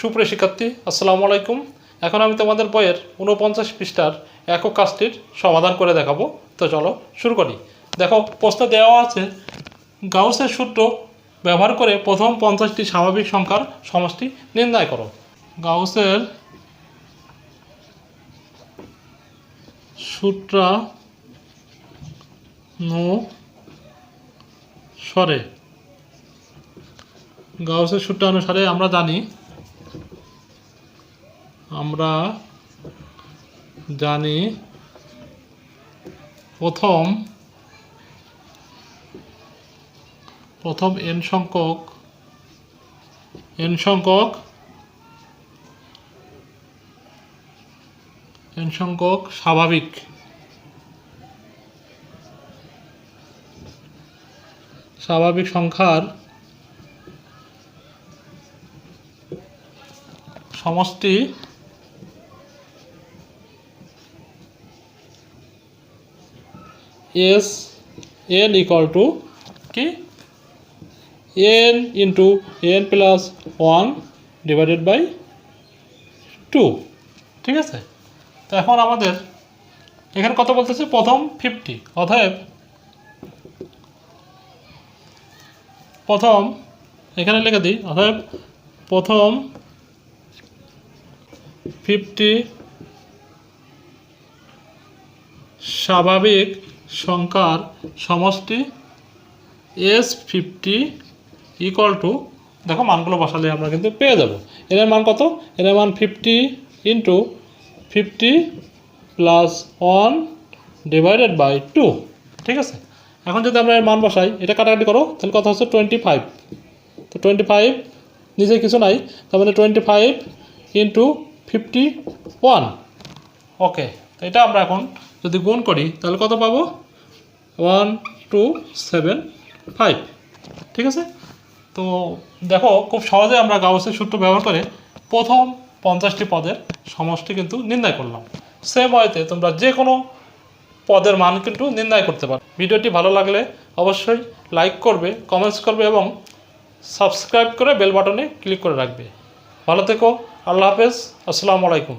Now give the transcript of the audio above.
সুপ্রিয় শিক্ষার্থী, আসসালামু আলাইকুম। এখন আমি তোমাদের বইয়ের উনপঞ্চাশ পৃষ্ঠার একক কাজটির সমাধান করে দেখাবো। তো চলো শুরু করি। দেখো, প্রশ্ন দেওয়া আছে, গাউসের সূত্র ব্যবহার করে প্রথম পঞ্চাশটি স্বাভাবিক সংখ্যার সমষ্টি নির্ণয় করো। গাউসের সূত্রা নো সরে। গাউসের সূত্র অনুসারে আমরা জানি আমরা জানি প্রথম প্রথম এন সংখ্যক এন সংখ্যক এন সংখ্যক স্বাভাবিক। স্বাভাবিক সংখ্যার সমষ্টি এস, এন ইকুয়াল টু কি? N into N plus one divided by two ঠিক আছে? তো এখন আমাদের এখানে কত বলতেছে? প্রথম ফিফটি অতএব প্রথম, এখানে লিখে দিই, অতএব প্রথম ফিফটি স্বাভাবিক সংখ্যার সমষ্টি এস ফিফটি ইকুয়াল টু দেখো মানগুলো বসালে আমরা কিন্তু পেয়ে যাব। এর মান কত? এর মান fifty into fifty plus one divided by two ঠিক আছে? এখন যদি আমরা এর মান বসাই, এটা কাটাকাটি করো, তাহলে কথা হচ্ছে? টোয়েন্টি ফাইভ তো টোয়েন্টি ফাইভ নিজে কিছু নাই, তার মানে twenty five into fifty one okay এটা আমরা এখন যদি গুণ করি, তাহলে কত পাবো? ওয়ান টু সেভেন ফাইভ ঠিক আছে? তো দেখো, খুব সহজে আমরা গাউসের সূত্র ব্যবহার করে প্রথম পঞ্চাশটি পদের সমষ্টি কিন্তু নির্ণয় করলাম। সেম ওয়েতে তোমরা যে কোনো পদের মান কিন্তু নির্ণয় করতে পারো। ভিডিওটি ভালো লাগলে অবশ্যই লাইক করবে কমেন্টস করবে এবং সাবস্ক্রাইব করে বেল বাটনে ক্লিক করে রাখবে। ভালো থেকো, আল্লাহ হাফেজ, আসসালামু আলাইকুম।